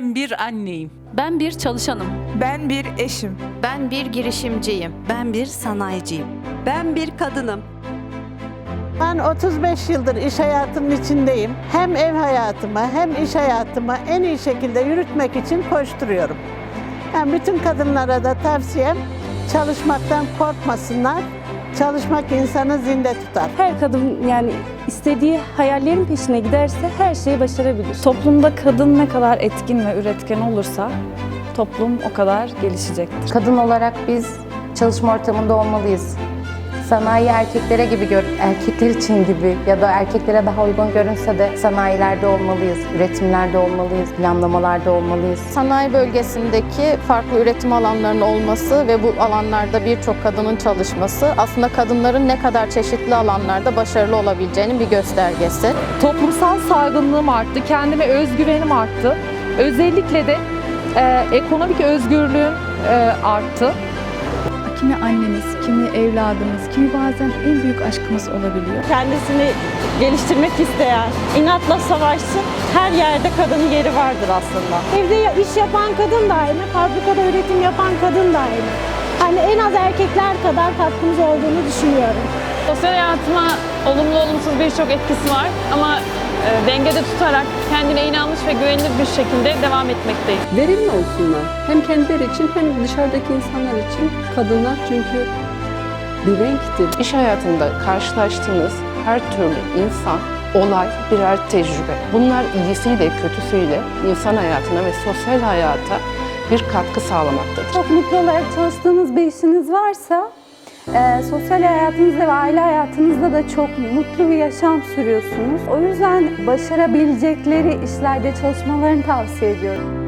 Ben bir anneyim. Ben bir çalışanım. Ben bir eşim. Ben bir girişimciyim. Ben bir sanayiciyim. Ben bir kadınım. Ben 35 yıldır iş hayatının içindeyim. Hem ev hayatımı hem iş hayatımı en iyi şekilde yürütmek için koşturuyorum. Yani bütün kadınlara da tavsiyem çalışmaktan korkmasınlar. Çalışmak insanı zinde tutar. Her kadın yani istediği hayallerin peşine giderse her şeyi başarabilir. Toplumda kadın ne kadar etkin ve üretken olursa toplum o kadar gelişecektir. Kadın olarak biz çalışma ortamında olmalıyız. Sanayi erkeklere gibi gör, erkekler için gibi ya da erkeklere daha uygun görünse de sanayilerde olmalıyız, üretimlerde olmalıyız, planlamalarda olmalıyız. Sanayi bölgesindeki farklı üretim alanlarının olması ve bu alanlarda birçok kadının çalışması aslında kadınların ne kadar çeşitli alanlarda başarılı olabileceğinin bir göstergesi. toplumsal saygınlığım arttı, kendime özgüvenim arttı. Özellikle de e, ekonomik özgürlüğüm e, arttı. Kimi annemiz, kimi evladımız, kimi bazen en büyük aşkımız olabiliyor. kendisini geliştirmek isteyen, inatla savaşsın, her yerde kadının yeri vardır aslında. Evde iş yapan kadın da aynı, fabrikada üretim yapan kadın da aynı. Hani en az erkekler kadar katkımız olduğunu düşünüyorum. Sosyal hayatıma olumlu olumsuz birçok etkisi var ama dengede tutarak kendine inanmış ve güvenilir bir şekilde devam etmekteyim. Verimli olsunlar. Hem kendileri için hem dışarıdaki insanlar için. Kadınlar çünkü bir renktir. İş hayatında karşılaştığınız her türlü insan, olay birer tecrübe. Bunlar iyisiyle kötüsüyle insan hayatına ve sosyal hayata bir katkı sağlamaktadır. Çok mutlu olarak çalıştığınız bir işiniz varsa e, sosyal hayatınızda ve aile hayatınızda da çok mutlu bir yaşam sürüyorsunuz. O yüzden başarabilecekleri işlerde çalışmalarını tavsiye ediyorum.